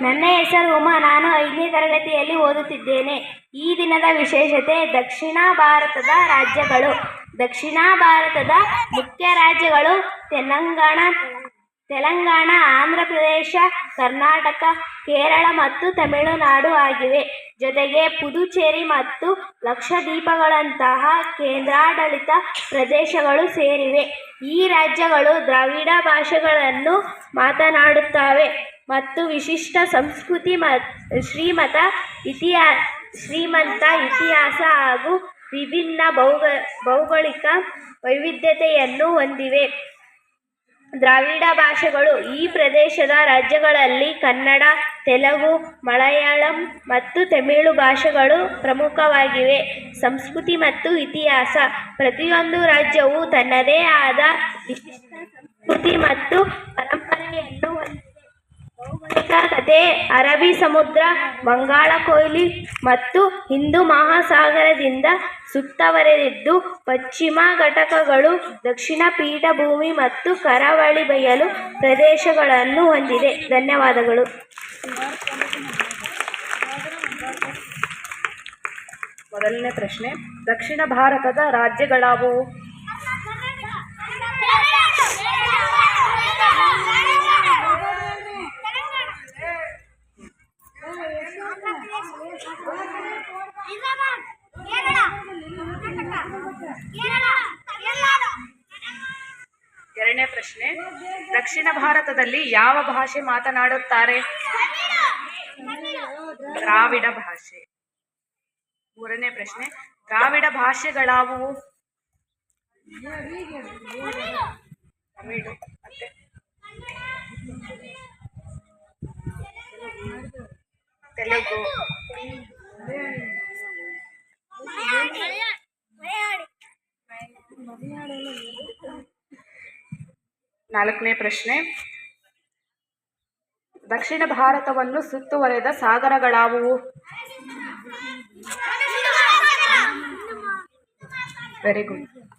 ನನ್ನ ಹೆಸರು ಉಮಾ. ನಾನು ಐದನೇ ತರಗತಿಯಲ್ಲಿ ಓದುತ್ತಿದ್ದೇನೆ. ಈ ದಿನದ ವಿಶೇಷತೆ ದಕ್ಷಿಣ ಭಾರತದ ರಾಜ್ಯಗಳು. ದಕ್ಷಿಣ ಭಾರತದ ಮುಖ್ಯ ರಾಜ್ಯಗಳು ತೆಲಂಗಾಣ ತೆಲಂಗಾಣ, ಆಂಧ್ರ ಪ್ರದೇಶ, ಕರ್ನಾಟಕ, ಕೇರಳ ಮತ್ತು ತಮಿಳುನಾಡು ಆಗಿವೆ. ಜೊತೆಗೆ ಪುದುಚೇರಿ ಮತ್ತು ಲಕ್ಷದ್ವೀಪಗಳಂತಹ ಕೇಂದ್ರಾಡಳಿತ ಪ್ರದೇಶಗಳು ಸೇರಿವೆ. ಈ ರಾಜ್ಯಗಳು ದ್ರಾವಿಡ ಭಾಷೆಗಳನ್ನು ಮಾತನಾಡುತ್ತವೆ. ಮತ್ತು ವಿಶಿಷ್ಟ ಸಂಸ್ಕೃತಿ ಮ, ಶ್ರೀಮತ ಇತಿಹಾ, ಶ್ರೀಮಂತ ಇತಿಹಾಸ ಹಾಗೂ ವಿಭಿನ್ನ ಭೌಗ, ಭೌಗೋಳಿಕ ವೈವಿಧ್ಯತೆಯನ್ನು ಹೊಂದಿವೆ. ದ್ರಾವಿಡ ಭಾಷೆಗಳು ಈ ಪ್ರದೇಶದ ರಾಜ್ಯಗಳಲ್ಲಿ ಕನ್ನಡ, ತೆಲುಗು, ಮಲಯಾಳಂ ಮತ್ತು ತಮಿಳು ಭಾಷೆಗಳು ಪ್ರಮುಖವಾಗಿವೆ. ಸಂಸ್ಕೃತಿ ಮತ್ತು ಇತಿಹಾಸ ಪ್ರತಿಯೊಂದು ರಾಜ್ಯವು ತನ್ನದೇ ಆದ ವಿಶಿಷ್ಟ ಸಂಸ್ಕೃತಿ ಮತ್ತು ಪರಂಪರೆಯನ್ನು ಹೊಂದಿದೆ ಭೌಗೋಳಿಕ ಕಥೆ ಅರಬ್ಬಿ ಸಮುದ್ರ ಬಂಗಾಳ ಕೊಯ್ಲಿ ಮತ್ತು ಹಿಂದೂ ಮಹಾಸಾಗರದಿಂದ ಸುತ್ತವರೆದಿದ್ದು ಪಶ್ಚಿಮ ಘಟಕಗಳು ದಕ್ಷಿಣ ಪೀಠಭೂಮಿ ಮತ್ತು ಕರಾವಳಿ ಬಯಲು ಪ್ರದೇಶಗಳನ್ನು ಹೊಂದಿದೆ. ಧನ್ಯವಾದಗಳು. ಮೊದಲನೇ ಪ್ರಶ್ನೆ, ದಕ್ಷಿಣ ಭಾರತದ ರಾಜ್ಯಗಳಾವುವು? ಎರಡನೇ ಪ್ರಶ್ನೆ, ದಕ್ಷಿಣ ಭಾರತದಲ್ಲಿ ಯಾವ ಭಾಷೆ ಮಾತನಾಡುತ್ತಾರೆ? ದ್ರಾವಿಡ ಭಾಷೆ. ಮೂರನೇ ಪ್ರಶ್ನೆ, ದ್ರಾವಿಡ ಭಾಷೆಗಳಾವುವು? ತಮಿಳು. ಮತ್ತೆ? ತೆಲುಗು ನಾಲ್ಕನೇ ಪ್ರಶ್ನೆ. ದಕ್ಷಿಣ ಭಾರತವನ್ನು ಸುತ್ತುವರೆದ ಸಾಗರಗಳಾವುವು? Very good